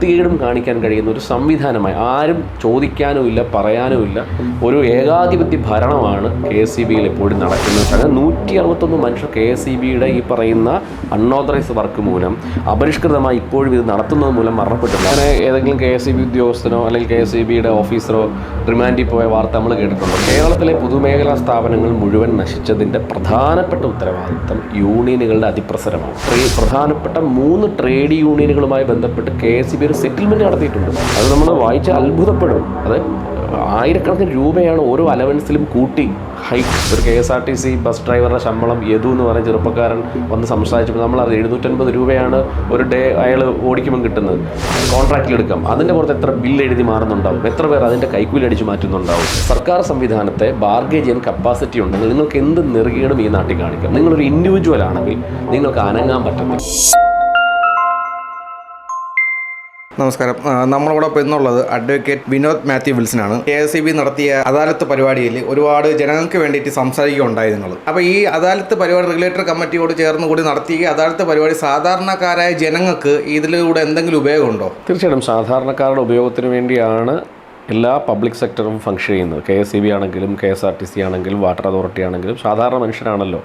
വൃത്തികേടും കാണിക്കാൻ കഴിയുന്ന ഒരു സംവിധാനമായി. ആരും ചോദിക്കാനും ഇല്ല പറയാനും ഇല്ല ഒരു ഏകാധിപത്യ ഭരണമാണ് കെ എസ് സി ബിയിൽ എപ്പോഴും നടക്കുന്നത്. അങ്ങനെ നൂറ്റി അറുപത്തൊന്ന് മനുഷ്യർ കെ എസ് സി ബിയുടെ ഈ പറയുന്ന അൺഓതറൈസ്ഡ് വർക്ക് മൂലം അപരിഷ്കൃതമായി ഇപ്പോഴും ഇത് നടത്തുന്നത് മൂലം മരണപ്പെട്ടിട്ടുണ്ട്. അങ്ങനെ ഏതെങ്കിലും കെ എസ് സി ബി ഉദ്യോഗസ്ഥനോ അല്ലെങ്കിൽ കെ എസ് സി ബിയുടെ ഓഫീസറോ റിമാൻഡിൽ പോയ വാർത്ത നമ്മൾ കേട്ടിട്ടുണ്ട്. കേരളത്തിലെ പൊതുമേഖലാ സ്ഥാപനങ്ങൾ മുഴുവൻ നശിച്ചതിന്റെ പ്രധാനപ്പെട്ട ഉത്തരവാദിത്തം യൂണിയനുകളുടെ അതിപ്രസരമാണ്. പ്രധാനപ്പെട്ട മൂന്ന് ട്രേഡ് യൂണിയനുകളുമായി ബന്ധപ്പെട്ട് കെ എസ് ബി ഒരു സെറ്റിൽമെന്റ് നടത്തിയിട്ടുണ്ട്. അത് നമ്മൾ വായിച്ച് അത്ഭുതപ്പെടും. അത് ആയിരക്കണക്കിന് രൂപയാണ് ഓരോ അലവൻസിലും കൂട്ടി ഹൈക്ക് ഒരു K S R T C bus ഡ്രൈവറുടെ ശമ്പളം യദു എന്ന് പറഞ്ഞ ചെറുപ്പക്കാരൻ വന്ന് സംസാരിച്ചപ്പോൾ നമ്മൾ അത് എഴുന്നൂറ്റൻപത് രൂപയാണ് ഒരു ഡേ അയാൾ ഓടിക്കുമ്പോൾ കിട്ടുന്നത്. കോൺട്രാക്റ്റിൽ എടുക്കാം. അതിന്റെ പുറത്ത് എത്ര ബില്ല് എഴുതി മാറുന്നുണ്ടാവും? എത്ര പേർ അതിന്റെ കൈക്കൂലി അടിച്ച് മാറ്റുന്നുണ്ടാവും? സർക്കാർ സംവിധാനത്തെ ബാർഗേജ് ചെയ്യാൻ കപ്പാസിറ്റി ഉണ്ടെങ്കിൽ നിങ്ങൾക്ക് എന്ത് നെറുകേടും ഈ നാട്ടിൽ കാണിക്കാം. നിങ്ങളൊരു ഇൻഡിവിജ്വൽ ആണെങ്കിൽ നിങ്ങൾക്ക് അനങ്ങാൻ പറ്റത്തില്ല. നമസ്കാരം. നമ്മളോടൊപ്പം ഇന്നുള്ളത് അഡ്വക്കേറ്റ് വിനോദ് മാത്യു വിൽസനാണ്. കെ എസ് സി ബി നടത്തിയ അദാലത്ത് പരിപാടിയിൽ ഒരുപാട് ജനങ്ങൾക്ക് വേണ്ടിയിട്ട് സംസാരിക്കുകയുണ്ടായി നിങ്ങൾ അപ്പോൾ ഈ അദാലത്ത് പരിപാടി റെഗുലേറ്റർ കമ്മിറ്റിയോട് ചേർന്ന് കൂടി നടത്തിയ അദാലത്ത് പരിപാടി സാധാരണക്കാരായ ജനങ്ങൾക്ക് ഇതിലൂടെ എന്തെങ്കിലും ഉപയോഗമുണ്ടോ? തീർച്ചയായിട്ടും സാധാരണക്കാരുടെ ഉപയോഗത്തിന് വേണ്ടിയാണ് എല്ലാ പബ്ലിക് സെക്ടറും ഫങ്ഷൻ ചെയ്യുന്നത്. കെ എസ് സി ബി ആണെങ്കിലും K S R T C ആണെങ്കിലും വാട്ടർ അതോറിറ്റി ആണെങ്കിലും സാധാരണ മനുഷ്യരാണല്ലോ.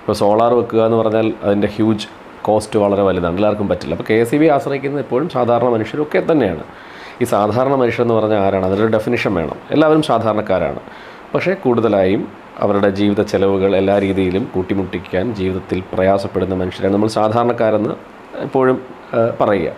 ഇപ്പോൾ സോളാർ വെക്കുക എന്ന് പറഞ്ഞാൽ അതിന്റെ ഹ്യൂജ് കോസ്റ്റ് വളരെ വലുതാണ്. എല്ലാവർക്കും പറ്റില്ല. അപ്പോൾ കെ സി ബി ആശ്രയിക്കുന്നത് എപ്പോഴും സാധാരണ മനുഷ്യരൊക്കെ തന്നെയാണ്. ഈ സാധാരണ മനുഷ്യർ എന്ന് പറഞ്ഞാൽ ആരാണ്? അതിനൊരു ഡെഫിനിഷൻ വേണം. എല്ലാവരും സാധാരണക്കാരാണ്. പക്ഷേ കൂടുതലായും അവരുടെ ജീവിത ചെലവുകൾ എല്ലാ രീതിയിലും കൂട്ടിമുട്ടിക്കാൻ ജീവിതത്തിൽ പ്രയാസപ്പെടുന്ന മനുഷ്യരാണ്. നമ്മൾ സാധാരണക്കാരെന്ന് എപ്പോഴും പറയുക.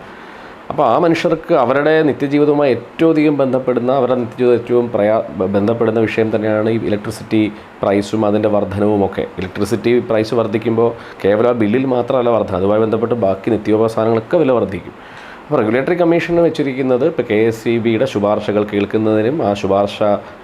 അപ്പോൾ ആ മനുഷ്യർക്ക് അവരുടെ നിത്യജീവിതവുമായി ഏറ്റവും അധികം ബന്ധപ്പെടുന്ന അവരുടെ നിത്യജീവിതം ഏറ്റവും പ്രയാ ബന്ധപ്പെടുന്ന വിഷയം തന്നെയാണ് ഈ ഇലക്ട്രിസിറ്റി പ്രൈസും അതിന്റെ വർധനവും ഒക്കെ. ഇലക്ട്രിസിറ്റി പ്രൈസ് വർദ്ധിക്കുമ്പോൾ കേവലം ആ ബില്ലിൽ മാത്രമല്ല വർധന അതുമായി ബന്ധപ്പെട്ട് ബാക്കി നിത്യോപസാധനങ്ങളൊക്കെ വില വർദ്ധിക്കും. അപ്പോൾ റെഗുലേറ്ററി കമ്മീഷന് വെച്ചിരിക്കുന്നത് ഇപ്പോൾ കെ എസ് സി ബിയുടെ ശുപാർശകൾ കേൾക്കുന്നതിനും ആ ശുപാർശ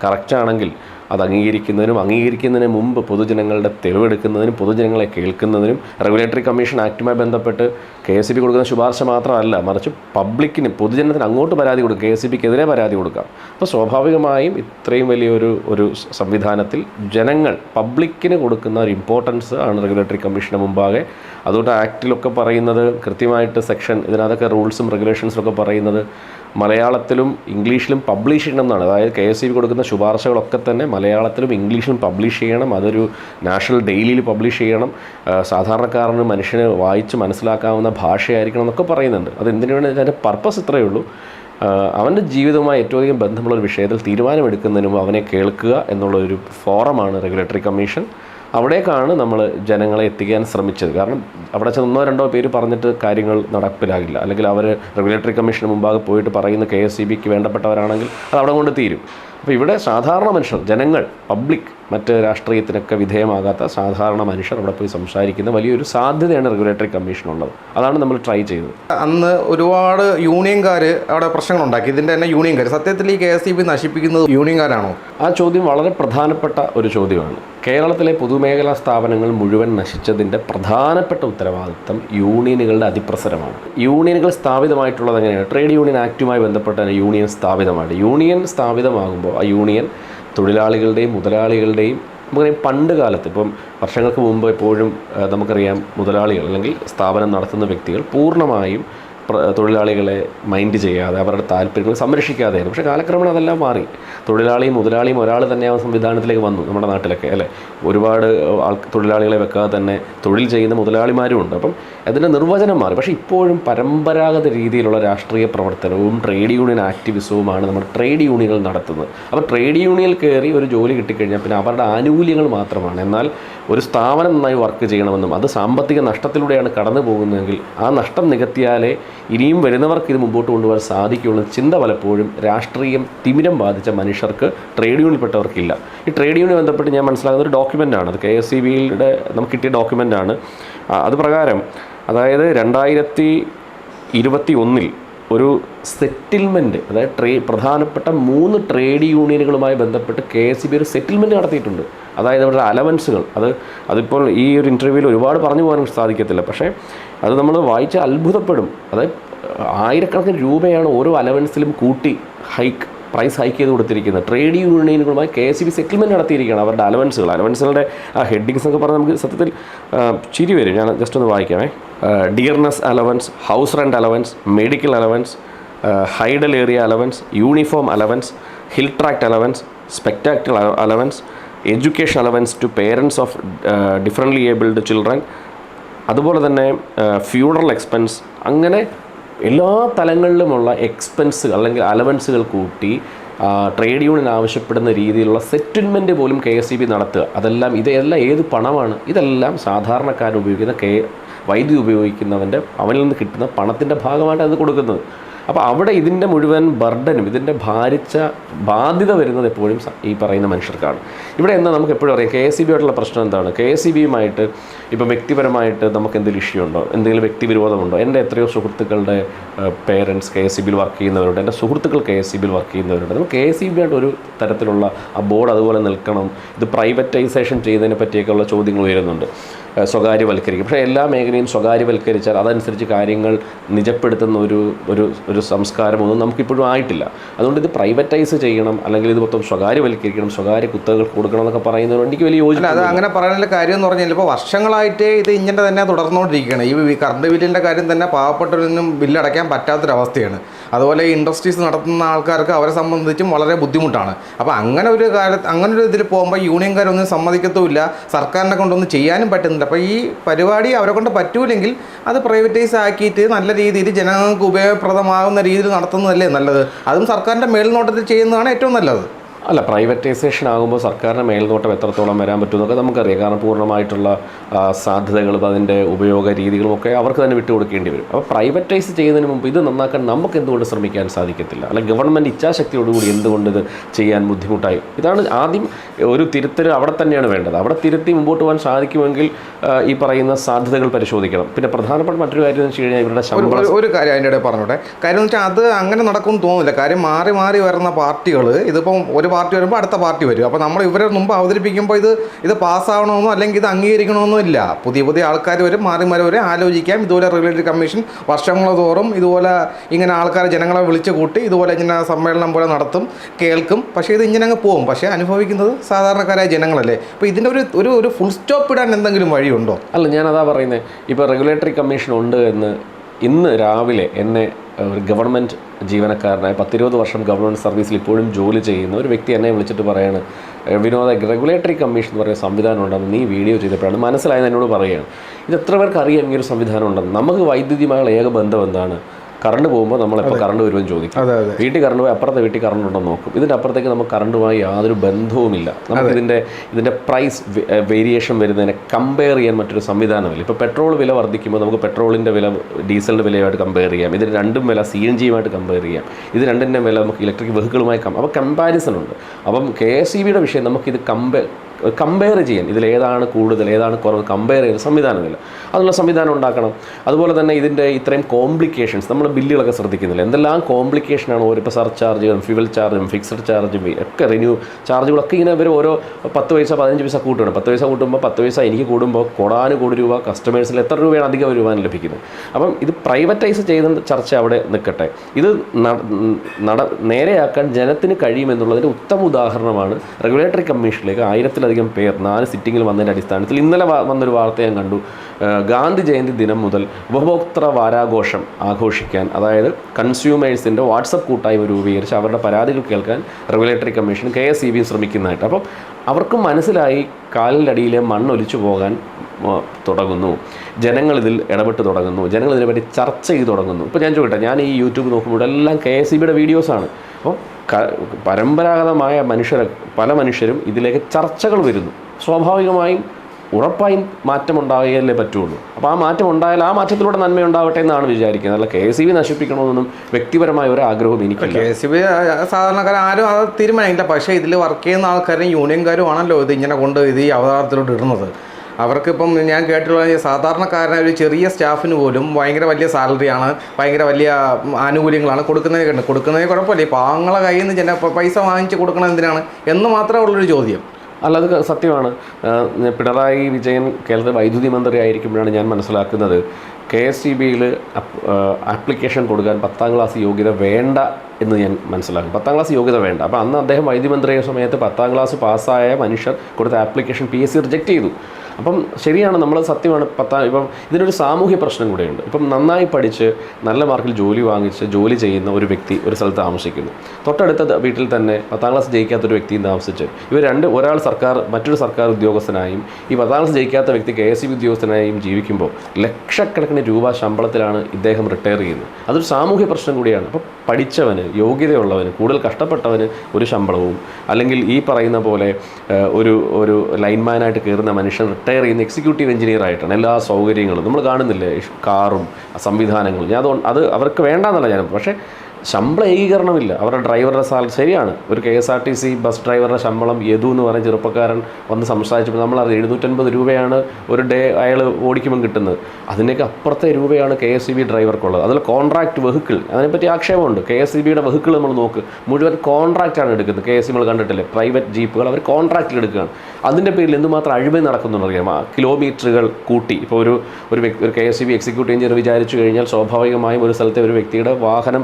കറക്റ്റാണെങ്കിൽ അത് അംഗീകരിക്കുന്നതിനും അംഗീകരിക്കുന്നതിന് മുമ്പ് പൊതുജനങ്ങളുടെ തെളിവെടുക്കുന്നതിനും പൊതുജനങ്ങളെ കേൾക്കുന്നതിനും റെഗുലേറ്ററി കമ്മീഷൻ ആക്റ്റുമായി ബന്ധപ്പെട്ട് കെ എസ് ബി കൊടുക്കുന്ന ശുപാർശ മാത്രമല്ല മറിച്ച് പബ്ലിക്കിന് പൊതുജനത്തിന് അങ്ങോട്ട് പരാതി കൊടുക്കും കെ എസ് ബിക്കെതിരെ പരാതി കൊടുക്കാം അപ്പോൾ സ്വാഭാവികമായും ഇത്രയും വലിയൊരു ഒരു സംവിധാനത്തിൽ ജനങ്ങൾ പബ്ലിക്കിന് കൊടുക്കുന്ന ഒരു ഇമ്പോർട്ടൻസ് ആണ് റെഗുലേറ്ററി കമ്മീഷന് മുമ്പാകെ. അതുകൊണ്ട് ആക്റ്റിലൊക്കെ പറയുന്നത് കൃത്യമായിട്ട് സെക്ഷൻ ഇതിനകത്തൊക്കെ റൂൾസും റെഗുലേഷൻസും ഒക്കെ പറയുന്നത് മലയാളത്തിലും ഇംഗ്ലീഷിലും പബ്ലിഷ് ചെയ്യണം എന്നാണ് അതായത് കെ എസ് സി ബി കൊടുക്കുന്ന ശുപാർശകളൊക്കെ തന്നെ മലയാളത്തിലും ഇംഗ്ലീഷിലും പബ്ലിഷ് ചെയ്യണം. അതൊരു നാഷണൽ ഡെയിലിയിൽ പബ്ലിഷ് ചെയ്യണം. സാധാരണക്കാരന് മനുഷ്യന് വായിച്ച് മനസ്സിലാക്കാവുന്ന ഭാഷയായിരിക്കണം എന്നൊക്കെ പറയുന്നുണ്ട്. അത് എന്തിനു അതിന്റെ പർപ്പസ് ഇത്രയേ ഉള്ളൂ. അവന്റെ ജീവിതവുമായി ഏറ്റവും അധികം ബന്ധമുള്ള ഒരു വിഷയത്തിൽ തീരുമാനമെടുക്കുന്നതിന് അവനെ കേൾക്കുക എന്നുള്ളൊരു ഫോറമാണ് റെഗുലേറ്ററി കമ്മീഷൻ അവിടേക്കാണ് നമ്മൾ ജനങ്ങളെ എത്തിക്കാൻ ശ്രമിച്ചത്. കാരണം അവിടെ ചെന്നോ രണ്ടോ പേര് പറഞ്ഞിട്ട് കാര്യങ്ങൾ നടപ്പിലാകില്ല. അല്ലെങ്കിൽ അവർ റെഗുലേറ്ററി കമ്മീഷന് മുമ്പാകെ പോയിട്ട് പറയുന്ന കെ എസ് സി ബിക്ക് വേണ്ടപ്പെട്ടവരാണെങ്കിൽ അത് അവിടെ കൊണ്ട് തീരും. അപ്പോൾ ഇവിടെ സാധാരണ മനുഷ്യർ ജനങ്ങൾ പബ്ലിക് മറ്റ് രാഷ്ട്രീയത്തിനൊക്കെ വിധേയമാകാത്ത സാധാരണ മനുഷ്യർ അവിടെ പോയി സംസാരിക്കുന്ന വലിയൊരു സാധ്യതയാണ് റെഗുലേറ്ററി കമ്മീഷനുള്ളത് അതാണ് നമ്മൾ ട്രൈ ചെയ്തത്. അന്ന് ഒരുപാട് യൂണിയൻകാർ അവിടെ പ്രശ്നങ്ങളുണ്ടാക്കി. ഇതിന്റെ തന്നെ യൂണിയൻകാർ സത്യത്തിൽ ഈ കെ എസ് ഇ ബി നശിപ്പിക്കുന്നത് യൂണിയൻകാരാണോ? ആ ചോദ്യം വളരെ പ്രധാനപ്പെട്ട ഒരു ചോദ്യമാണ്. കേരളത്തിലെ പൊതുമേഖലാ സ്ഥാപനങ്ങൾ മുഴുവൻ നശിച്ചതിന്റെ പ്രധാനപ്പെട്ട ഉത്തരവാദിത്തം യൂണിയനുകളുടെ അതിപ്രസരമാണ്. യൂണിയനുകൾ സ്ഥാപിതമായിട്ടുള്ളത് എങ്ങനെയാണ്? ട്രേഡ് യൂണിയൻ ആക്റ്റുമായി ബന്ധപ്പെട്ട യൂണിയൻ സ്ഥാപിതമാണ്. യൂണിയൻ സ്ഥാപിതമാകുമ്പോൾ ആ യൂണിയൻ തൊഴിലാളികളുടെയും മുതലാളികളുടെയും നമുക്കറിയാം പണ്ട് കാലത്ത് ഇപ്പം വർഷങ്ങൾക്ക് മുമ്പ് എപ്പോഴും നമുക്കറിയാം മുതലാളികൾ അല്ലെങ്കിൽ സ്ഥാപനം നടത്തുന്ന വ്യക്തികൾ പൂർണമായും തൊഴിലാളികളെ മൈൻഡ് ചെയ്യാതെ അവരുടെ താല്പര്യങ്ങൾ സംരക്ഷിക്കാതെയായിരുന്നു. പക്ഷേ കാലക്രമേണ അതെല്ലാം മാറി. തൊഴിലാളിയും മുതലാളിയും ഒരാൾ തന്നെ ആ സംവിധാനത്തിലേക്ക് വന്നു നമ്മുടെ നാട്ടിലൊക്കെ അല്ലേ? ഒരുപാട് ആൾ തൊഴിലാളികളെ വെക്കാതെ തന്നെ തൊഴിൽ ചെയ്യുന്ന മുതലാളിമാരും ഉണ്ട്. അപ്പം അതിന്റെ നിർവചനം മാറി. പക്ഷേ ഇപ്പോഴും പരമ്പരാഗത രീതിയിലുള്ള രാഷ്ട്രീയ പ്രവർത്തനവും ട്രേഡ് യൂണിയൻ ആക്ടിവിസവുമാണ് നമ്മുടെ ട്രേഡ് യൂണിയനുകൾ നടത്തുന്നത്. അപ്പോൾ ട്രേഡ് യൂണിയനിൽ കയറി ഒരു ജോലി കിട്ടിക്കഴിഞ്ഞാൽ പിന്നെ അവരുടെ ആനുകൂല്യങ്ങൾ മാത്രമാണ്. എന്നാൽ ഒരു സ്ഥാപനം നന്നായി വർക്ക് ചെയ്യണമെന്നും അത് സാമ്പത്തിക നഷ്ടത്തിലൂടെയാണ് കടന്നു പോകുന്നതെങ്കിൽ ആ നഷ്ടം നികത്തിയാലേ ഇനിയും വരുന്നവർക്ക് ഇത് മുമ്പോട്ട് കൊണ്ടുപോകാൻ സാധിക്കുകയുള്ളൂ എന്ന ചിന്ത പലപ്പോഴും രാഷ്ട്രീയം തിമിരം ബാധിച്ച മനുഷ്യർക്ക് ട്രേഡ് യൂണിയനിൽപ്പെട്ടവർക്കില്ല. ഈ ട്രേഡ് യൂണിയൻ ബന്ധപ്പെട്ട് ഞാൻ മനസ്സിലാകുന്ന ഒരു ഡോക്യുമെന്റാണ്. അത് കെ എസ് സി ബിയുടെ നമുക്ക് കിട്ടിയ ഡോക്യുമെന്റാണ്. അത് പ്രകാരം അതായത് രണ്ടായിരത്തി ഇരുപത്തി ഒന്നിൽ ഒരു സെറ്റിൽമെന്റ് അതായത് ട്രേ പ്രധാനപ്പെട്ട മൂന്ന് ട്രേഡ് യൂണിയനുകളുമായി ബന്ധപ്പെട്ട് കെ എസ് സി ബി ഒരു സെറ്റിൽമെന്റ് നടത്തിയിട്ടുണ്ട്. അതായത് അവരുടെ അലവൻസുകൾ. അത് അതിപ്പോൾ ഈ ഒരു ഇന്റർവ്യൂവിൽ ഒരുപാട് പറഞ്ഞു പോകാൻ സാധിക്കത്തില്ല. പക്ഷേ അത് നമ്മൾ വായിച്ച് അത്ഭുതപ്പെടും. അതായത് ആയിരക്കണക്കിന് രൂപയാണ് ഓരോ അലവൻസിലും കൂട്ടി ഹൈക്ക് പ്രൈസ് ഹൈക്ക് ചെയ്ത് കൊടുത്തിരിക്കുന്നത്. ട്രേഡ് യൂണിയനുകളുമായി കെ എസ് ബി സെറ്റിൽമെന്റ് നടത്തിയിരിക്കുകയാണ് അവരുടെ അലവൻസുകൾ. അലവൻസുകളുടെ ആ ഹെഡിങ്സ് എന്നൊക്കെ പറഞ്ഞാൽ നമുക്ക് സത്യത്തിൽ ചിരി വരും. ഞാൻ ജസ്റ്റ് ഒന്ന് വായിക്കാമേ. Dearness allowance house rent allowance medical allowance hydel area allowance uniform allowance hill tract allowance spectacle allowance education allowance to parents of differently abled children അതുപോലെ തന്നെ ഫ്യൂണറൽ എക്സ്പെൻസ് അങ്ങനെ എല്ലാ തലങ്ങളിലുമുള്ള എക്സ്പെൻസ് അല്ലെങ്കിൽ അലവൻസുകൾ കൂട്ടി ട്രേഡ് യൂണിയൻ ആവശ്യപ്പെടുന്ന രീതിയിലുള്ള settlement പോലും K S E B നടത്തുക. അതെല്ലാം ഇതെല്ലാം ഏത് പണമാണ്? ഇതെല്ലാം സാധാരണക്കാരൻ ഉപയോഗിക്കുന്ന കെ വൈദ്യുതി ഉപയോഗിക്കുന്നവന്റെ അവനിൽ നിന്ന് കിട്ടുന്ന പണത്തിന്റെ ഭാഗമായിട്ട് അത് കൊടുക്കുന്നത്. അപ്പോൾ അവിടെ ഇതിന്റെ മുഴുവൻ ബർഡനും ഇതിന്റെ ഭാരിച്ച ബാധ്യത വരുന്നത് എപ്പോഴും ഈ പറയുന്ന മനുഷ്യർക്കാണ്. ഇവിടെ എന്താ നമുക്ക് എപ്പോഴും അറിയാം കെ എസ് സി ബി ആയിട്ടുള്ള പ്രശ്നം എന്താണ്? കെ എസ് സി ബിയുമായിട്ട് ഇപ്പോൾ വ്യക്തിപരമായിട്ട് നമുക്ക് എന്തെങ്കിലും ഇഷ്യൂ ഉണ്ടോ? എന്തെങ്കിലും വ്യക്തിവിരോധമുണ്ടോ? എന്റെ എത്രയോ സുഹൃത്തുക്കളുടെ പേരൻസ് കെ എസ് സി ബിയിൽ വർക്ക് ചെയ്യുന്നവരുണ്ട്. എന്റെ സുഹൃത്തുക്കൾ കെ എസ് സി ബിയിൽ വർക്ക് ചെയ്യുന്നവരുണ്ട്. നമുക്ക് കെ എസ് സി ബി ആയിട്ട് ഒരു തരത്തിലുള്ള ആ ബോർഡ് അതുപോലെ നിൽക്കണം. ഇത് പ്രൈവറ്റൈസേഷൻ ചെയ്യുന്നതിനെ പറ്റിയൊക്കെയുള്ള ചോദ്യങ്ങൾ ഉയരുന്നുണ്ട്. സ്വകാര്യവൽക്കരിക്കും. പക്ഷേ എല്ലാ മേഖലയും സ്വകാര്യവൽക്കരിച്ചാൽ അതനുസരിച്ച് കാര്യങ്ങൾ നിജപ്പെടുത്തുന്ന ഒരു ഒരു ഒരു സംസ്കാരമൊന്നും നമുക്കിപ്പോഴും ആയിട്ടില്ല. അതുകൊണ്ട് ഇത് പ്രൈവറ്റൈസ് ചെയ്യണം അല്ലെങ്കിൽ ഇത് മൊത്തം സ്വകാര്യവൽക്കരിക്കണം സ്വകാര്യ കുത്തകകൾ കൊടുക്കണം എന്നൊക്കെ പറയുന്നതുകൊണ്ട് എനിക്ക് വലിയ യോജന അത് അങ്ങനെ പറയാനുള്ള കാര്യം എന്ന് പറഞ്ഞാൽ ഇപ്പോൾ വർഷങ്ങളായിട്ട് ഇത് ഇങ്ങനെ തന്നെ തുടർന്നുകൊണ്ടിരിക്കുകയാണ്. ഈ കറണ്ട് ബില്ലിന്റെ കാര്യം തന്നെ പാവപ്പെട്ടവരൊന്നും ബില്ലടയ്ക്കാൻ പറ്റാത്തൊരവസ്ഥയാണ്. അതുപോലെ ഇൻഡസ്ട്രീസ് നടത്തുന്ന ആൾക്കാർക്ക് അവരെ സംബന്ധിച്ചും വളരെ ബുദ്ധിമുട്ടാണ്. അപ്പോൾ അങ്ങനെ ഒരു കാലത്ത് അങ്ങനെ ഒരു ഇതിൽ പോകുമ്പോൾ യൂണിയൻകാരൊന്നും സമ്മതിക്കത്തുമില്ല. സർക്കാരിനെ കൊണ്ടൊന്നും ചെയ്യാനും പറ്റുന്നില്ല. അപ്പോൾ ഈ പരിപാടി അവരെ കൊണ്ട് പറ്റൂലെങ്കിൽ അത് പ്രൈവറ്റൈസ് ആക്കിയിട്ട് നല്ല രീതിയിൽ ജനങ്ങൾക്ക് ഉപയോഗപ്രദമാകുന്ന രീതിയിൽ നടത്തുന്നതല്ലേ നല്ലത്? അതും സർക്കാരിന്റെ മേൽനോട്ടത്തിൽ ചെയ്യുന്നതാണ് ഏറ്റവും നല്ലത്. അല്ല പ്രൈവറ്റൈസേഷൻ ആകുമ്പോൾ സർക്കാരിന്റെ മേൽനോട്ടം എത്രത്തോളം വരാൻ പറ്റുമെന്നൊക്കെ നമുക്കറിയാം. കാരണം പൂർണമായിട്ടുള്ള സാധ്യതകളും അതിന്റെ ഉപയോഗ രീതികളും ഒക്കെ അവർക്ക് തന്നെ വിട്ടുകൊടുക്കേണ്ടി വരും. അപ്പോൾ പ്രൈവറ്റൈസ് ചെയ്യുന്നതിന് മുമ്പ് ഇത് നന്നാക്കാൻ നമുക്ക് എന്തുകൊണ്ട് ശ്രമിക്കാൻ സാധിക്കത്തില്ല? അല്ല ഗവൺമെന്റ് ഇച്ഛാശക്തിയോടുകൂടി എന്തുകൊണ്ട് ഇത് ചെയ്യാൻ ബുദ്ധിമുട്ടായി? ഇതാണ് ആദ്യം ഒരു തിരുത്തൽ അവിടെ തന്നെയാണ് വേണ്ടത്. അവിടെ തിരുത്തി മുമ്പോട്ട് പോകാൻ സാധിക്കുമെങ്കിൽ ഈ പറയുന്ന സാധ്യതകൾ പരിശോധിക്കണം. പിന്നെ പ്രധാനപ്പെട്ട മറ്റൊരു കാര്യം എന്ന് വെച്ച് കഴിഞ്ഞാൽ ഇവരുടെ ഒരു ശമ്പളം ഒരു- ഒരു കാര്യം അതിന്റെ ഇടയിൽ പറഞ്ഞോട്ടെ. കാര്യം എന്ന് വെച്ചാൽ അത് അങ്ങനെ നടക്കുമെന്ന് തോന്നുന്നില്ല. കാര്യം മാറി മാറി വരുന്ന പാർട്ടികൾ ഇതിപ്പം ഒരു പാർട്ടി വരുമ്പോൾ അടുത്ത പാർട്ടി വരും. അപ്പോൾ നമ്മൾ ഇവരെ മുമ്പ് അവതരിപ്പിക്കുമ്പോൾ ഇത് ഇത് പാസ്സാവണമെന്നോ അല്ലെങ്കിൽ ഇത് അംഗീകരിക്കണമെന്നോ ഇല്ല. പുതിയ പുതിയ ആൾക്കാർ വരും മാറി മാറി വരും. ആലോചിക്കാം. ഇതുപോലെ റെഗുലേറ്ററി കമ്മീഷൻ വർഷങ്ങൾ തോറും ഇതുപോലെ ഇങ്ങനെ ആൾക്കാർ ജനങ്ങളെ വിളിച്ചു കൂട്ടി ഇതുപോലെ ഇങ്ങനെ സമ്മേളനം പോലെ നടത്തും കേൾക്കും. പക്ഷേ ഇത് ഇങ്ങനെ അങ്ങ് പോകും പക്ഷേ അനുഭവിക്കുന്നത് സാധാരണക്കാരായ ജനങ്ങളല്ലേ. അപ്പോൾ ഇതിന്റെ ഒരു ഒരു ഒരു ഫുൾ സ്റ്റോപ്പ് ഇടാൻ എന്തെങ്കിലും വഴിയുണ്ടോ? അല്ല ഞാനതാ പറയുന്നത് ഇപ്പോൾ റെഗുലേറ്ററി കമ്മീഷൻ ഉണ്ട് എന്ന് ഇന്ന് രാവിലെ എന്നെ ഒരു ഗവൺമെന്റ് ജീവനക്കാരനായ പത്തിരുപത് വർഷം ഗവൺമെന്റ് സർവീസിൽ ഇപ്പോഴും ജോലി ചെയ്യുന്ന ഒരു വ്യക്തി എന്നെ വിളിച്ചിട്ട് പറയാണ് "ഏഹ്, വിനോദ റെഗുലേറ്ററി കമ്മീഷൻ എന്ന് പറയുന്ന സംവിധാനം ഉണ്ടെന്ന് നീ വീഡിയോ ചെയ്തപ്പോഴാണ് മനസ്സിലായത് എന്നോട് പറയുകയാണ് ഇത് എത്ര പേർക്ക് അറിയാം ഈ ഒരു സംവിധാനം ഉണ്ടെന്ന്? നമുക്ക് വൈദ്യുതിയുമായുള്ള ഏക ബന്ധം എന്താണ്? കറണ്ട് പോകുമ്പോൾ നമ്മളെപ്പോൾ കറണ്ട് വരുമെന്ന് ചോദിക്കും. വീട്ടിൽ കറണ്ട് പോയി അപ്പുറത്തെ വീട്ടിൽ കറണ്ട് ഉണ്ടോ എന്ന് നോക്കും. ഇതിന്റെ അപ്പുറത്തേക്ക് നമുക്ക് കറണ്ടുമായി യാതൊരു ബന്ധവുമില്ല. നമുക്ക് ഇതിന്റെ ഇതിന്റെ പ്രൈസ് വേരിയേഷൻ വരുന്നതിനെ കമ്പയർ ചെയ്യാൻ മറ്റൊരു സംവിധാനമില്ല. ഇപ്പോൾ പെട്രോൾ വില വർദ്ധിക്കുമ്പോൾ നമുക്ക് പെട്രോളിന്റെ വില ഡീസലിന്റെ വിലയുമായിട്ട് കമ്പയർ ചെയ്യാം. ഇതിന് രണ്ടും വില സി എൻ ജിയുമായിട്ട് കമ്പയർ ചെയ്യാം. ഇത് രണ്ടിന്റെ വില നമുക്ക് ഇലക്ട്രിക് വെഹിക്കിളുമായി കം അപ്പോൾ കമ്പാരിസൺ ഉണ്ട്. അപ്പം കെ എസ് ഇ ബിയുടെ വിഷയം നമുക്കിത് കമ്പയർ കമ്പയർ ചെയ്യാൻ ഇതിലേതാണ് കൂടുതൽ ഏതാണ് കുറവ് കമ്പയർ ചെയ്യുന്ന സംവിധാനമില്ല അതിനുള്ള സംവിധാനം ഉണ്ടാക്കണം. അതുപോലെ തന്നെ ഇതിന്റെ ഇത്രയും കോംപ്ലിക്കേഷൻസ് നമ്മൾ ബില്ലുകളൊക്കെ ശ്രദ്ധിക്കുന്നില്ല. എന്തെല്ലാം കോംപ്ലിക്കേഷനാണ് ഓരോ ഇപ്പോൾ സർചാർജും ഫ്യൂവൽ ചാർജും ഫിക്സഡ് ചാർജും ഒക്കെ റിന്യൂ ചാർജുകളൊക്കെ ഇങ്ങനെ ഇവർ ഓരോ പത്ത് പൈസ പതിനഞ്ച് പൈസ കൂട്ടുകയാണ് പത്ത് പൈസ കൂട്ടുമ്പോൾ പത്ത് പൈസ എനിക്ക് കൂടുമ്പോൾ കോടാന് കോടി രൂപ കസ്റ്റമേഴ്സിൽ എത്ര രൂപയാണ് അധിക വരുമാനം ലഭിക്കുന്നത്? അപ്പം ഇത് പ്രൈവറ്റൈസ് ചെയ്യുന്ന ചർച്ച അവിടെ നിൽക്കട്ടെ. ഇത് നട നേരെയാക്കാൻ ജനത്തിന് കഴിയുമെന്നുള്ളതിന്റെ ഉത്തമ ഉദാഹരണമാണ് റെഗുലേറ്ററി കമ്മീഷനിലേക്ക് ആയിരത്തിലധികം പേർ നാല് സിറ്റിങ്ങിൽ വന്നതിന്റെ അടിസ്ഥാനത്തിൽ ഇന്നലെ വന്നൊരു വാർത്ത ഞാൻ കണ്ടു. ഗാന്ധി ജയന്തി ദിനം മുതൽ ഉപഭോക്തൃ വാരാഘോഷം ആഘോഷിക്കാൻ അതായത് കൺസ്യൂമേഴ്സിന്റെ വാട്സപ്പ് കൂട്ടായ്മ രൂപീകരിച്ച് അവരുടെ പരാതികൾ കേൾക്കാൻ regulatory commission K S E B ശ്രമിക്കുന്നതായിട്ട്. അപ്പം അവർക്കും മനസ്സിലായി കാലിന്റെ അടിയിലെ മണ്ണൊലിച്ചു പോകാൻ തുടങ്ങുന്നു. ജനങ്ങളിതിൽ ഇടപെട്ട് തുടങ്ങുന്നു. ജനങ്ങൾ ഇതിനെപ്പറ്റി ചർച്ച ചെയ്ത് തുടങ്ങുന്നു. ഇപ്പോൾ ഞാൻ ചോദിക്കട്ടെ ഞാൻ ഈ യൂട്യൂബ് നോക്കുമ്പോൾ എല്ലാം കെ എസ് ഇ ബിയുടെ വീഡിയോസാണ്. അപ്പോൾ പരമ്പരാഗതമായ മനുഷ്യർ പല മനുഷ്യരും ഇതിലേക്ക് ചർച്ചകൾ വരുന്നു. സ്വാഭാവികമായും ഉറപ്പായും മാറ്റം ഉണ്ടാകുകയല്ലേ പറ്റുള്ളൂ. അപ്പോൾ ആ മാറ്റം ഉണ്ടായാൽ ആ മാറ്റത്തിലൂടെ നന്മയുണ്ടാവട്ടെ എന്നാണ് വിചാരിക്കുന്നത്. അല്ല കെ എസ് ബി നശിപ്പിക്കണമെന്നൊന്നും വ്യക്തിപരമായ ഒരു ആഗ്രഹവും എനിക്കില്ല. കെ എസ് ബി സാധാരണക്കാരൻ ആരും അത് തീരുമാനമില്ല പക്ഷേ ഇതിൽ വർക്ക് ചെയ്യുന്ന ആൾക്കാരും യൂണിയൻകാരും ആണല്ലോ ഇത് ഇങ്ങനെ കൊണ്ട് ഇത് ഈ അവതാരത്തിലോട്ട് ഇടുന്നത്. അവർക്കിപ്പം ഞാൻ കേട്ടിട്ടുള്ള സാധാരണക്കാരനായ ഒരു ചെറിയ സ്റ്റാഫിന് പോലും ഭയങ്കര വലിയ സാലറിയാണ് ഭയങ്കര വലിയ ആനുകൂല്യങ്ങളാണ് കൊടുക്കുന്നത് കണ്ട് കൊടുക്കുന്നതിന് കുഴപ്പമില്ല. ഈ ആങ്ങളെ കയ്യിൽ നിന്ന് ജന പൈസ വാങ്ങിച്ച് കൊടുക്കണം എന്തിനാണ് എന്ന് മാത്രമേ ഉള്ളൊരു ചോദ്യം. അല്ല അത് സത്യമാണ്. പിണറായി വിജയൻ കേരളത്തിൽ വൈദ്യുതി മന്ത്രി ആയിരിക്കുമ്പോഴാണ് ഞാൻ മനസ്സിലാക്കുന്നത്. കെ എസ് ഇ ബിയിൽ ആപ്ലിക്കേഷൻ കൊടുക്കാൻ പത്താം ക്ലാസ് യോഗ്യത വേണ്ട എന്ന് ഞാൻ മനസ്സിലാക്കും. പത്താം ക്ലാസ് യോഗ്യത വേണ്ട. അപ്പോൾ അന്ന് അദ്ദേഹം വൈദ്യുതി മന്ത്രിയ സമയത്ത് പത്താം ക്ലാസ് പാസ്സായ മനുഷ്യർ കൊടുത്ത application P S C reject ചെയ്തു. അപ്പം ശരിയാണ് നമ്മൾ സത്യമാണ്. പത്താം ഇപ്പം ഇതിനൊരു സാമൂഹ്യ പ്രശ്നം കൂടെയുണ്ട്. ഇപ്പം നന്നായി പഠിച്ച് നല്ല മാർക്കിൽ ജോലി വാങ്ങിച്ച് ജോലി ചെയ്യുന്ന ഒരു വ്യക്തി ഒരു സ്ഥലത്ത് താമസിക്കുന്നു. തൊട്ടടുത്ത വീട്ടിൽ തന്നെ പത്താം ക്ലാസ് ജയിക്കാത്തൊരു വ്യക്തിയും താമസിച്ച്. ഇവർ രണ്ട് ഒരാൾ സർക്കാർ മറ്റൊരു സർക്കാർ ഉദ്യോഗസ്ഥനായും ഈ പത്താം ക്ലാസ് ജയിക്കാത്ത വ്യക്തി കെ എസ് സി ഉദ്യോഗസ്ഥനായും ജീവിക്കുമ്പോൾ ലക്ഷക്കണക്കിന് രൂപ ശമ്പളത്തിലാണ് ഇദ്ദേഹം റിട്ടയർ ചെയ്യുന്നത്. അതൊരു സാമൂഹ്യ പ്രശ്നം കൂടിയാണ്. അപ്പോൾ പഠിച്ചവന് യോഗ്യതയുള്ളവന് കൂടുതൽ കഷ്ടപ്പെട്ടവന് ഒരു ശമ്പളവും അല്ലെങ്കിൽ ഈ പറയുന്ന പോലെ ഒരു ഒരു ലൈൻമാനായിട്ട് കയറുന്ന മനുഷ്യൻ റിട്ടയർ ചെയ്യുന്ന എക്സിക്യൂട്ടീവ് എഞ്ചിനീയർ ആയിട്ടാണ് എല്ലാ സൗകര്യങ്ങളും. നമ്മൾ കാണുന്നില്ലേ കാറും സംവിധാനങ്ങളും. ഞാൻ അത് അവർക്ക് വേണ്ടാന്നല്ല ഞാൻ പക്ഷേ ശമ്പള ഏകീകരണമില്ല. അവരുടെ ഡ്രൈവറുടെ സാലറി ശരിയാണ്. ഒരു K S R T C bus ഡ്രൈവറുടെ ശമ്പളം യദു എന്ന് പറയുന്ന ചെറുപ്പക്കാരൻ വന്ന് സംസാരിച്ചപ്പോൾ നമ്മൾ അത് എഴുന്നൂറ്റൻപത് രൂപയാണ് ഒരു ഡേ അയാൾ ഓടിക്കുമ്പോൾ കിട്ടുന്നത്. അതിനൊക്കെ അപ്പുറത്തെ രൂപയാണ് കെ എസ് സി ബി ഡ്രൈവർക്കുള്ളത്. അതിൽ കോൺട്രാക്ട് വെഹിക്കിൾ അതിനെപ്പറ്റി ആക്ഷേപമുണ്ട്. കെ എസ് സി ബിയുടെ വെഹിക്കിൾ നമ്മൾ നോക്ക്. മുഴുവൻ കോൺട്രാക്റ്റാണ് എടുക്കുന്നത്. കെ എസ് സി നമ്മൾ കണ്ടിട്ടില്ലേ? പ്രൈവറ്റ് ജീപ്പുകൾ അവർ കോൺട്രാക്റ്റിൽ എടുക്കുകയാണ്. അതിന്റെ പേരിൽ എന്തുമാത്രം അഴിമതി നടക്കുന്നു അറിയാം ആ കിലോമീറ്ററുകൾ കൂട്ടി. ഇപ്പോൾ ഒരു ഒരു വ്യക്തി ഒരു K S C B executive engineer വിചാരിച്ചു കഴിഞ്ഞാൽ സ്വാഭാവികമായും ഒരു സ്ഥലത്തെ ഒരു വ്യക്തിയുടെ വാഹനം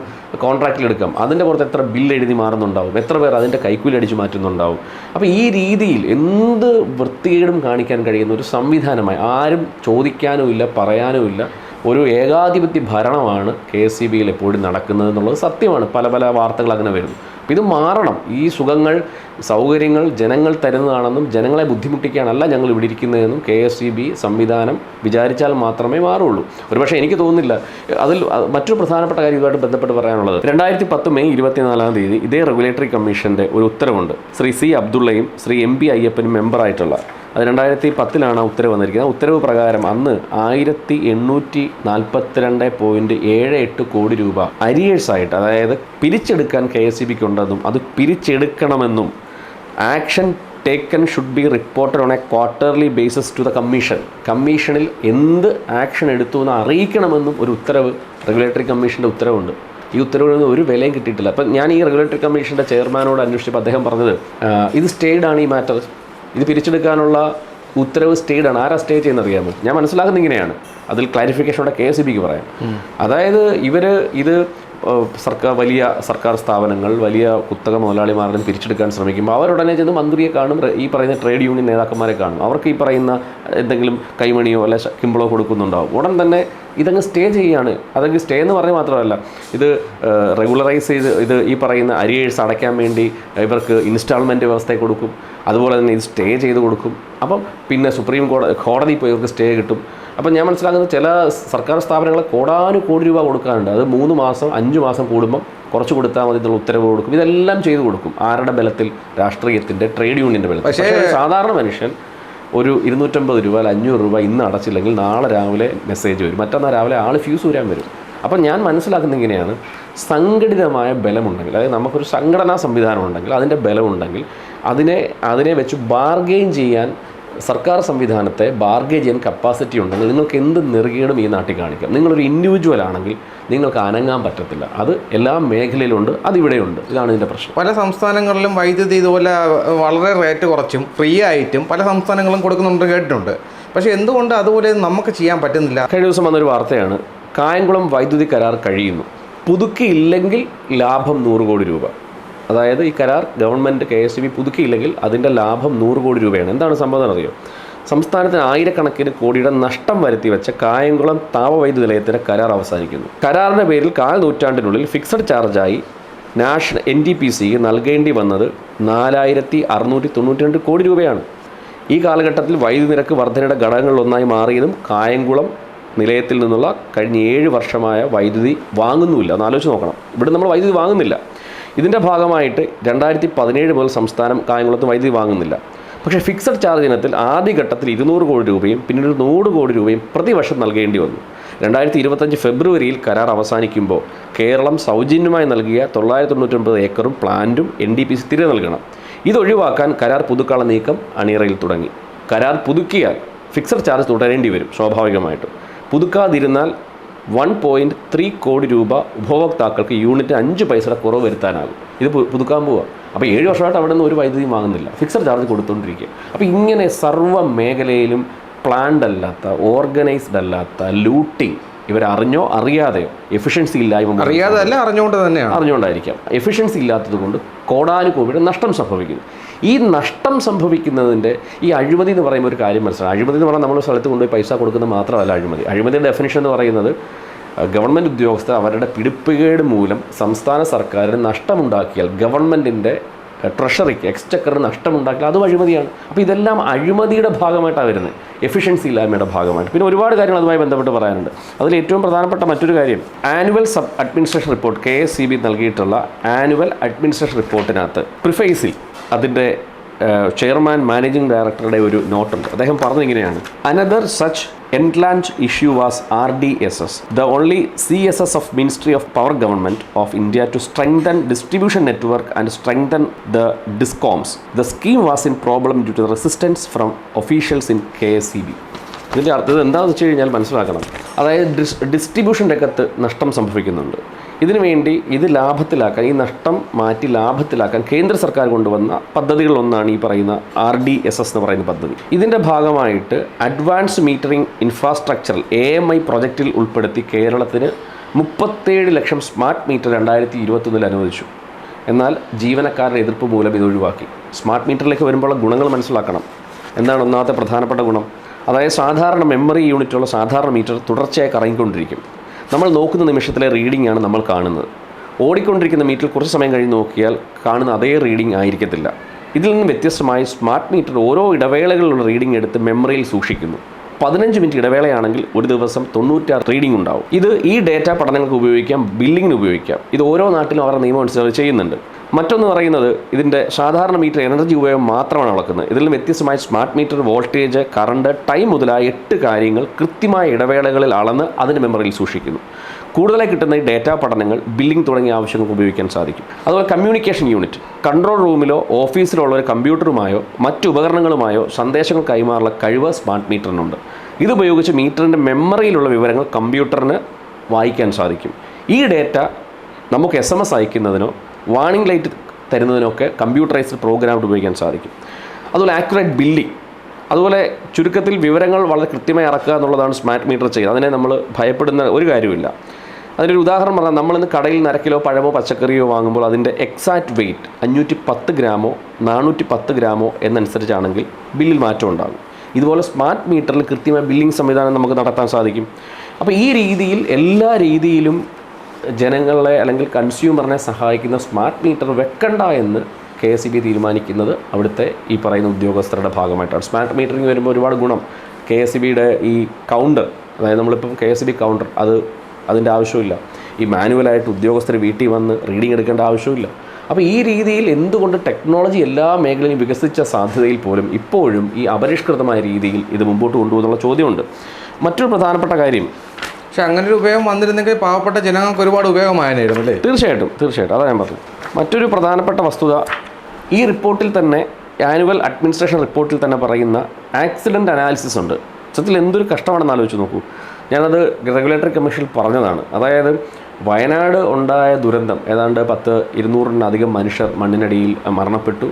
കോൺട്രാക്റ്റിൽ എടുക്കാം. അതിന്റെ പുറത്ത് എത്ര ബില്ല് എഴുതി മാറുന്നുണ്ടാവും. എത്ര പേർ അതിന്റെ കൈക്കൂലി അടിച്ച് മാറ്റുന്നുണ്ടാവും. അപ്പോൾ ഈ രീതിയിൽ എന്ത് വൃത്തികേടും കാണിക്കാൻ കഴിയുന്ന ഒരു സംവിധാനമായി ആരും ചോദിക്കാനും ഇല്ല പറയാനും ഇല്ല. ഒരു ഏകാധിപത്യ ഭരണമാണ് കെ എസ് സി ബിയിൽ എപ്പോഴും നടക്കുന്നത് എന്നുള്ളത് സത്യമാണ്. പല പല വാർത്തകൾ അങ്ങനെ വരുന്നു. ഇത് മാറണം. ഈ സുഖങ്ങൾ സൗകര്യങ്ങൾ ജനങ്ങൾ തരുന്നതാണെന്നും ജനങ്ങളെ ബുദ്ധിമുട്ടിക്കാനല്ല ഞങ്ങൾ ഇവിടെ ഇരിക്കുന്നതെന്നും കെ എസ് ഇ ബി സംവിധാനം വിചാരിച്ചാൽ മാത്രമേ മാറുള്ളൂ. ഒരുപക്ഷെ എനിക്ക് തോന്നുന്നില്ല. അതിൽ മറ്റൊരു പ്രധാനപ്പെട്ട കാര്യം ഇതുമായിട്ട് ബന്ധപ്പെട്ട് പറയാനുള്ളത്. രണ്ടായിരത്തി പത്ത് മെയ് ഇരുപത്തിനാലാം തീയതി ഇതേ റെഗുലേറ്ററി കമ്മീഷന്റെ ഒരു ഉത്തരവുണ്ട്. ശ്രീ സി അബ്ദുള്ളയും ശ്രീ എം പി അയ്യപ്പനും മെമ്പറായിട്ടുള്ള അത് രണ്ടായിരത്തി പത്തിലാണ് ആ ഉത്തരവ് വന്നിരിക്കുന്നത്. ഉത്തരവ് പ്രകാരം അന്ന് ആയിരത്തി എണ്ണൂറ്റി നാൽപ്പത്തിരണ്ട് പോയിന്റ് ഏഴ് എട്ട് കോടി രൂപ അരിയേഴ്സായിട്ട് അതായത് പിരിച്ചെടുക്കാൻ കെ എസ് സി ബിക്ക് ഉണ്ടെന്നും അത് പിരിച്ചെടുക്കണമെന്നും action taken should be reported on a quarterly basis to the commission. കമ്മീഷനിൽ എന്ത് ആക്ഷൻ എടുത്തു എന്ന് അറിയിക്കണമെന്നും ഒരു ഉത്തരവ് റെഗുലേറ്ററി കമ്മീഷന്റെ ഉത്തരവുണ്ട്. ഈ ഉത്തരവിൽ നിന്ന് ഒരു വിലയും കിട്ടിയിട്ടില്ല. അപ്പം ഞാൻ ഈ റെഗുലേറ്ററി കമ്മീഷന്റെ ചെയർമാനോട് അന്വേഷിച്ചപ്പോൾ അദ്ദേഹം പറഞ്ഞത് ഇത് സ്റ്റേഡാണ് ഈ മാറ്റർ. ഇത് പിരിച്ചെടുക്കാനുള്ള ഉത്തരവ് സ്റ്റേഡ് ആണ്. ആരാ സ്റ്റേ ചെയ്യുന്നത് അറിയാമോ? ഞാൻ മനസ്സിലാക്കുന്നത് ഇങ്ങനെയാണ്. അതിൽ ക്ലാരിഫിക്കേഷനോടെ കെ എസ് ഇ ബിക്ക് പറയാം. അതായത് ഇവർ ഇത് സർക്കാർ വലിയ സർക്കാർ സ്ഥാപനങ്ങൾ വലിയ കുത്തക മുതലാളിമാരുടെ പിരിച്ചെടുക്കാൻ ശ്രമിക്കുമ്പോൾ അവരുടനെ ചെന്ന് മന്ത്രിയെ കാണും ഈ പറയുന്ന ട്രേഡ് യൂണിയൻ നേതാക്കന്മാരെ കാണും. അവർക്ക് ഈ പറയുന്ന എന്തെങ്കിലും കൈമണിയോ അല്ലെ കിമ്പളോ കൊടുക്കുന്നുണ്ടാവും. ഉടൻ തന്നെ ഇതങ്ങ് സ്റ്റേ ചെയ്യുകയാണ്. അതങ്ങ് സ്റ്റേ എന്ന് പറഞ്ഞാൽ മാത്രമല്ല ഇത് റെഗുലറൈസ് ചെയ്ത് ഇത് ഈ പറയുന്ന അരിയേഴ്സ് അടയ്ക്കാൻ വേണ്ടി ഇവർക്ക് ഇൻസ്റ്റാൾമെന്റ് വ്യവസ്ഥ കൊടുക്കും. അതുപോലെ തന്നെ ഇത് സ്റ്റേ ചെയ്ത് കൊടുക്കും. അപ്പം പിന്നെ സുപ്രീം കോടതി കോടതി പോയി ഇവർക്ക് സ്റ്റേ കിട്ടും. അപ്പം ഞാൻ മനസ്സിലാക്കുന്നത് ചില സർക്കാർ സ്ഥാപനങ്ങൾ കോടാനു കോടി രൂപ കൊടുക്കാറുണ്ട്. അത് മൂന്ന് മാസം അഞ്ച് മാസം കൂടുമ്പം കുറച്ച് കൊടുത്താൽ മതി എന്നുള്ള ഉത്തരവ് കൊടുക്കും. ഇതെല്ലാം ചെയ്തു കൊടുക്കും. ആരുടെ ബലത്തിൽ? രാഷ്ട്രീയത്തിന്റെ ട്രേഡ് യൂണിയന്റെ ബലത്തിൽ. പക്ഷേ സാധാരണ മനുഷ്യൻ ഒരു ഇരുന്നൂറ്റമ്പത് രൂപ അല്ല അഞ്ഞൂറ് രൂപ ഇന്ന് അടച്ചില്ലെങ്കിൽ നാളെ രാവിലെ മെസ്സേജ് വരും. മറ്റന്നാൾ രാവിലെ ആൾ ഫ്യൂസ് ഊരാൻ വരും. അപ്പം ഞാൻ മനസ്സിലാക്കുന്നത് ഇങ്ങനെയാണ്. സംഘടിതമായ ബലമുണ്ടെങ്കിൽ അതായത് നമുക്കൊരു സംഘടനാ സംവിധാനം ഉണ്ടെങ്കിൽ അതിന്റെ ബലമുണ്ടെങ്കിൽ അതിനെ അതിനെ വെച്ച് ബാർഗെയിൻ ചെയ്യാൻ സർക്കാർ സംവിധാനത്തെ ബാർഗേ ചെയ്യാൻ കപ്പാസിറ്റി ഉണ്ടെങ്കിൽ നിങ്ങൾക്ക് എന്ത് നെറുകേടും ഈ നാട്ടിൽ കാണിക്കാം. നിങ്ങളൊരു ഇൻഡിവിജ്വൽ ആണെങ്കിൽ നിങ്ങൾക്ക് അനങ്ങാൻ പറ്റത്തില്ല. അത് എല്ലാ മേഖലയിലുണ്ട് അതിവിടെയുണ്ട് ഇതാണ് ഇതിന്റെ പ്രശ്നം. പല സംസ്ഥാനങ്ങളിലും വൈദ്യുതി ഇതുപോലെ വളരെ റേറ്റ് കുറച്ചും ഫ്രീ ആയിട്ടും പല സംസ്ഥാനങ്ങളും കൊടുക്കുന്നുണ്ട് കേട്ടിട്ടുണ്ട്. പക്ഷേ എന്തുകൊണ്ട് അതുപോലെ നമുക്ക് ചെയ്യാൻ പറ്റുന്നില്ല? കഴിഞ്ഞ ദിവസം വന്നൊരു വാർത്തയാണ് കായംകുളം വൈദ്യുതി കരാർ കഴിയുന്നു. പുതുക്കിയില്ലെങ്കിൽ ലാഭം നൂറ് കോടി രൂപ. അതായത് ഈ കരാർ ഗവൺമെന്റ് കെ എസ് ബി പുതുക്കിയില്ലെങ്കിൽ അതിന്റെ ലാഭം നൂറ് കോടി രൂപയാണ്. എന്താണ് സംഭവം അറിയോ സംസ്ഥാനത്തിന് ആയിരക്കണക്കിന് കോടിയുടെ നഷ്ടം വരുത്തി വെച്ച കായംകുളം താപവൈദ്യുത നിലയത്തിന്റെ കരാർ അവസാനിക്കുന്നു. കരാറിന്റെ പേരിൽ കാൽ നൂറ്റാണ്ടിനുള്ളിൽ ഫിക്സഡ് ചാർജായി നാഷണൽ എൻ ഡി പി സിക്ക് നൽകേണ്ടി വന്നത് നാലായിരത്തി അറുന്നൂറ്റി തൊണ്ണൂറ്റി രണ്ട് കോടി രൂപയാണ്. ഈ കാലഘട്ടത്തിൽ വൈദ്യുതി നിരക്ക് വർധനയുടെ ഘടകങ്ങളിലൊന്നായി മാറിയതും കായംകുളം നിലയത്തിൽ നിന്നുള്ള കഴിഞ്ഞ ഏഴ് വർഷമായ വൈദ്യുതി വാങ്ങുന്നുമില്ല. ഒന്ന് ആലോചിച്ച് നോക്കണം. ഇവിടെ നമ്മൾ വൈദ്യുതി വാങ്ങുന്നില്ല. ഇതിന്റെ ഭാഗമായിട്ട് രണ്ടായിരത്തി പതിനേഴ് മുതൽ സംസ്ഥാനം കായംകുളത്ത് വൈദ്യുതി വാങ്ങുന്നില്ല. പക്ഷേ ഫിക്സഡ് ചാർജ് ഇനത്തിൽ ആദ്യഘട്ടത്തിൽ ഇരുന്നൂറ് കോടി രൂപയും പിന്നീട് നൂറ് കോടി രൂപയും പ്രതിവർഷം നൽകേണ്ടി വന്നു. രണ്ടായിരത്തി ഇരുപത്തഞ്ച് ഫെബ്രുവരിയിൽ കരാർ അവസാനിക്കുമ്പോൾ കേരളം സൗജന്യമായി നൽകിയ തൊള്ളായിരത്തി തൊണ്ണൂറ്റൊൻപത് ഏക്കറും പ്ലാന്റും എൻ ഡി പി സി തിരികെ നൽകണം. ഇതൊഴിവാക്കാൻ കരാർ പുതുക്കാനുള്ള നീക്കം അണിയറയിൽ തുടങ്ങി. കരാർ പുതുക്കിയാൽ ഫിക്സഡ് ചാർജ് തുടരേണ്ടി വരും സ്വാഭാവികമായിട്ടും. പുതുക്കാതിരുന്നാൽ വൺ പോയിന്റ് ത്രീ കോടി രൂപ ഉപഭോക്താക്കൾക്ക് യൂണിറ്റ് അഞ്ച് പൈസയുടെ കുറവ് വരുത്താനാകും. ഇത് പുതുക്കാൻ പോവുക അപ്പോൾ ഏഴ് വർഷമായിട്ട് അവിടെ നിന്ന് ഒരു വൈദ്യുതി വാങ്ങുന്നില്ല. ഫിക്സഡ് ചാർജ് കൊടുത്തുകൊണ്ടിരിക്കുക അപ്പോൾ ഇങ്ങനെ സർവ മേഖലയിലും പ്ലാൻഡ് അല്ലാത്ത ഓർഗനൈസ്ഡ് അല്ലാത്ത ലൂട്ടിങ് ഇവരറിഞ്ഞോ അറിയാതെയോ? എഫിഷ്യൻസി ഇല്ലായ്മ അറിയാതെ അല്ല അറിഞ്ഞുകൊണ്ട് തന്നെയാണ്. അറിഞ്ഞുകൊണ്ടായിരിക്കാം. എഫിഷ്യൻസി ഇല്ലാത്തത് കൊണ്ട് കോടാനുകോടിയുടെ നഷ്ടം സംഭവിക്കുന്നു. ഈ നഷ്ടം സംഭവിക്കുന്നതിന്റെ ഈ അഴിമതി എന്ന് പറയുമ്പോൾ ഒരു കാര്യം മനസ്സിലാവും അഴിമതി എന്ന് പറഞ്ഞാൽ നമ്മൾ സ്ഥലത്ത് കൊണ്ടുപോയി പൈസ കൊടുക്കുന്നത് മാത്രമല്ല അഴിമതി. അഴിമതിയുടെ ഡെഫിനിഷൻ എന്ന് പറയുന്നത് ഗവൺമെന്റ് ഉദ്യോഗസ്ഥർ അവരുടെ പിടിപ്പുകേട് മൂലം സംസ്ഥാന സർക്കാരിന് നഷ്ടമുണ്ടാക്കിയാൽ ഗവൺമെന്റിന്റെ ട്രഷറിക്ക് എക്സ്ചക്കറിന് നഷ്ടമുണ്ടാക്കിയാൽ അതും അഴിമതിയാണ്. അപ്പോൾ ഇതെല്ലാം അഴിമതിയുടെ ഭാഗമായിട്ടാണ് വരുന്നത്. എഫിഷ്യൻസി ഇല്ലായ്മയുടെ ഭാഗമായിട്ട്. പിന്നെ ഒരുപാട് കാര്യങ്ങൾ അതുമായി ബന്ധപ്പെട്ട് പറയാനുണ്ട്. അതിൽ ഏറ്റവും പ്രധാനപ്പെട്ട മറ്റൊരു കാര്യം annual sub administration report K S C B നൽകിയിട്ടുള്ള ആനുവൽ അഡ്മിനിസ്ട്രേഷൻ റിപ്പോർട്ടിനകത്ത് പ്രിഫേസിൽ അതിന്റെ ചെയർമാൻ മാനേജിംഗ് ഡയറക്ടറുടെ ഒരു നോട്ടുണ്ട്. അദ്ദേഹം പറഞ്ഞിങ്ങനെയാണ് another such inland issue was R D S S the only C S S of ministry of power government of India to strengthen distribution network and strengthen the discoms the scheme was in problem due to the resistance from officials in K S C B ഇതിന്റെ അർത്ഥം എന്താണെന്ന് വെച്ച് കഴിഞ്ഞാൽ മനസ്സിലാക്കണം. അതായത് ഡിസ് distribution രംഗത്ത് നഷ്ടം സംഭവിക്കുന്നുണ്ട്. ഇതിനു വേണ്ടി ഇത് ലാഭത്തിലാക്കാൻ ഈ നഷ്ടം മാറ്റി ലാഭത്തിലാക്കാൻ കേന്ദ്ര സർക്കാർ കൊണ്ടുവന്ന പദ്ധതികളൊന്നാണ് ഈ പറയുന്ന ആർ ഡി എസ് എസ് എന്ന് പറയുന്ന പദ്ധതി. ഇതിന്റെ ഭാഗമായിട്ട് advance metering infrastructure A M I പ്രൊജക്റ്റിൽ ഉൾപ്പെടുത്തി കേരളത്തിന് മുപ്പത്തേഴ് ലക്ഷം സ്മാർട്ട് മീറ്റർ രണ്ടായിരത്തി ഇരുപത്തൊന്നിൽ അനുവദിച്ചു. എന്നാൽ ജീവനക്കാരുടെ എതിർപ്പ് മൂലം ഇത് ഒഴിവാക്കി. സ്മാർട്ട് മീറ്ററിലേക്ക് വരുമ്പോൾ ഗുണങ്ങൾ മനസ്സിലാക്കണം. എന്താണ് ഒന്നാമത്തെ പ്രധാനപ്പെട്ട ഗുണം? അതായത് സാധാരണ മെമ്മറി യൂണിറ്റുള്ള സാധാരണ മീറ്റർ തുടർച്ചയായി കറങ്ങിക്കൊണ്ടിരിക്കും. നമ്മൾ നോക്കുന്ന നിമിഷത്തിലെ റീഡിംഗ് ആണ് നമ്മൾ കാണുന്നത്. ഓടിക്കൊണ്ടിരിക്കുന്ന മീറ്ററിൽ കുറച്ച് സമയം കഴിഞ്ഞ് നോക്കിയാൽ കാണുന്ന അതേ റീഡിംഗ് ആയിരിക്കത്തില്ല. ഇതിൽ നിന്ന് വ്യത്യസ്തമായി സ്മാർട്ട് മീറ്റർ ഓരോ ഇടവേളകളിലുള്ള റീഡിംഗ് എടുത്ത് മെമ്മറിയിൽ സൂക്ഷിക്കുന്നു. പതിനഞ്ച് മിനിറ്റ് ഇടവേളയാണെങ്കിൽ ഒരു ദിവസം തൊണ്ണൂറ്റാറ് റീഡിംഗ് ഉണ്ടാവും. ഇത് ഈ ഡേറ്റ പഠനങ്ങൾക്ക് ഉപയോഗിക്കാം ബില്ലിങ്ങിന് ഉപയോഗിക്കാം. ഇത് ഓരോ നാട്ടിലും അവരുടെ നിയമം അനുസരിച്ച് ചെയ്യുന്നുണ്ട്. മറ്റൊന്ന് പറയുന്നത് ഇതിന്റെ സാധാരണ മീറ്റർ എനർജി ഉപയോഗം മാത്രമാണ് അളക്കുന്നത്. ഇതിൽ വ്യത്യസ്തമായ smart meter voltage current time മുതലായ എട്ട് കാര്യങ്ങൾ കൃത്യമായ ഇടവേളകളിൽ അളന്ന് അതിന് മെമ്മറിയിൽ സൂക്ഷിക്കുന്നു. കൂടുതലായി കിട്ടുന്ന ഈ ഡേറ്റ പഠനങ്ങൾ ബില്ലിംഗ് തുടങ്ങിയ ആവശ്യങ്ങൾക്ക് ഉപയോഗിക്കാൻ സാധിക്കും. അതുപോലെ കമ്മ്യൂണിക്കേഷൻ യൂണിറ്റ് കൺട്രോൾ റൂമിലോ ഓഫീസിലോ ഉള്ള ഒരു കമ്പ്യൂട്ടറുമായോ മറ്റു ഉപകരണങ്ങളുമായോ സന്ദേശങ്ങൾ കൈമാറുള്ള കഴിവ് സ്മാർട്ട് മീറ്ററിനുണ്ട് ഇതുപയോഗിച്ച് മീറ്ററിന്റെ മെമ്മറിയിലുള്ള വിവരങ്ങൾ കമ്പ്യൂട്ടറിന് വായിക്കാൻ സാധിക്കും. ഈ ഡേറ്റ നമുക്ക് എസ് എം എസ് അയക്കുന്നതിനോ വാണിംഗ് ലൈറ്റ് തരുന്നതിനൊക്കെ കമ്പ്യൂട്ടറൈസ്ഡ് പ്രോഗ്രാം ഉപയോഗിക്കാൻ സാധിക്കും. അതുപോലെ ആക്യുറേറ്റ് ബില്ലിംഗ് അതുപോലെ ചുരുക്കത്തിൽ വിവരങ്ങൾ വളരെ കൃത്യമായി ഇറക്കുക എന്നുള്ളതാണ് സ്മാർട്ട് മീറ്റർ ചെയ്യുന്നത്. അതിനെ നമ്മൾ ഭയപ്പെടുന്ന ഒരു കാര്യമില്ല അതിനൊരു ഉദാഹരണം പറഞ്ഞാൽ നമ്മളിന്ന് കടയിൽ നിന്ന് പഴമോ പച്ചക്കറിയോ വാങ്ങുമ്പോൾ അതിന്റെ എക്സാക്റ്റ് വെയിറ്റ് അഞ്ഞൂറ്റി പത്ത് ഗ്രാമോ നാനൂറ്റി പത്ത് ഗ്രാമോ എന്നനുസരിച്ചാണെങ്കിൽ ബില്ലിൽ മാറ്റം ഉണ്ടാകും. ഇതുപോലെ സ്മാർട്ട് മീറ്ററിൽ കൃത്യമായ ബില്ലിംഗ് സംവിധാനം നമുക്ക് നടത്താൻ സാധിക്കും. അപ്പോൾ ഈ രീതിയിൽ എല്ലാ രീതിയിലും ജനങ്ങളെ അല്ലെങ്കിൽ കൺസ്യൂമറിനെ സഹായിക്കുന്ന സ്മാർട്ട് മീറ്റർ വെക്കണ്ട എന്ന് കെ എസ് ബി തീരുമാനിക്കുന്നത് അവിടുത്തെ ഈ പറയുന്ന ഉദ്യോഗസ്ഥരുടെ ഭാഗമായിട്ടാണ്. സ്മാർട്ട് മീറ്ററിങ് വരുമ്പോൾ ഒരുപാട് ഗുണം. കെ എസ് ബിയുടെ ഈ കൗണ്ടർ അതായത് നമ്മളിപ്പം കെ എസ് ബി കൗണ്ടർ അത് അതിന്റെ ആവശ്യമില്ല. ഈ മാനുവലായിട്ട് ഉദ്യോഗസ്ഥർ വീട്ടിൽ വന്ന് റീഡിംഗ് എടുക്കേണ്ട ആവശ്യമില്ല. അപ്പോൾ ഈ രീതിയിൽ എന്തുകൊണ്ട് ടെക്നോളജി എല്ലാ മേഖലയിലും വികസിച്ച സാധ്യതയിൽ പോലും ഇപ്പോഴും ഈ അപരിഷ്കൃതമായ രീതിയിൽ ഇത് മുമ്പോട്ട് കൊണ്ടുപോകുന്നുള്ള ചോദ്യമുണ്ട്. മറ്റൊരു പ്രധാനപ്പെട്ട കാര്യം പക്ഷെ അങ്ങനെ ഒരു ഉപയോഗം വന്നിരുന്നെങ്കിൽ പാവപ്പെട്ട ജനങ്ങൾക്ക് ഒരുപാട് ഉപയോഗമായിരുന്നു അല്ലേ? തീർച്ചയായിട്ടും തീർച്ചയായിട്ടും. അതാണ് ഞാൻ പറഞ്ഞു മറ്റൊരു പ്രധാനപ്പെട്ട വസ്തുത ഈ റിപ്പോർട്ടിൽ തന്നെ ആനുവൽ അഡ്മിനിസ്ട്രേഷൻ റിപ്പോർട്ടിൽ തന്നെ പറയുന്ന ആക്സിഡന്റ് അനാലിസിസ് ഉണ്ട്. സത്യത്തിൽ എന്തൊരു കഷ്ടമാണെന്ന് ആലോചിച്ച് നോക്കൂ. ഞാനത് റെഗുലേറ്ററി കമ്മീഷനിൽ പറഞ്ഞതാണ്. അതായത് വയനാട് ഉണ്ടായ ദുരന്തം ഏതാണ്ട് പത്ത് ഇരുന്നൂറിനധികം മനുഷ്യർ മണ്ണിനടിയിൽ മരണപ്പെട്ടു.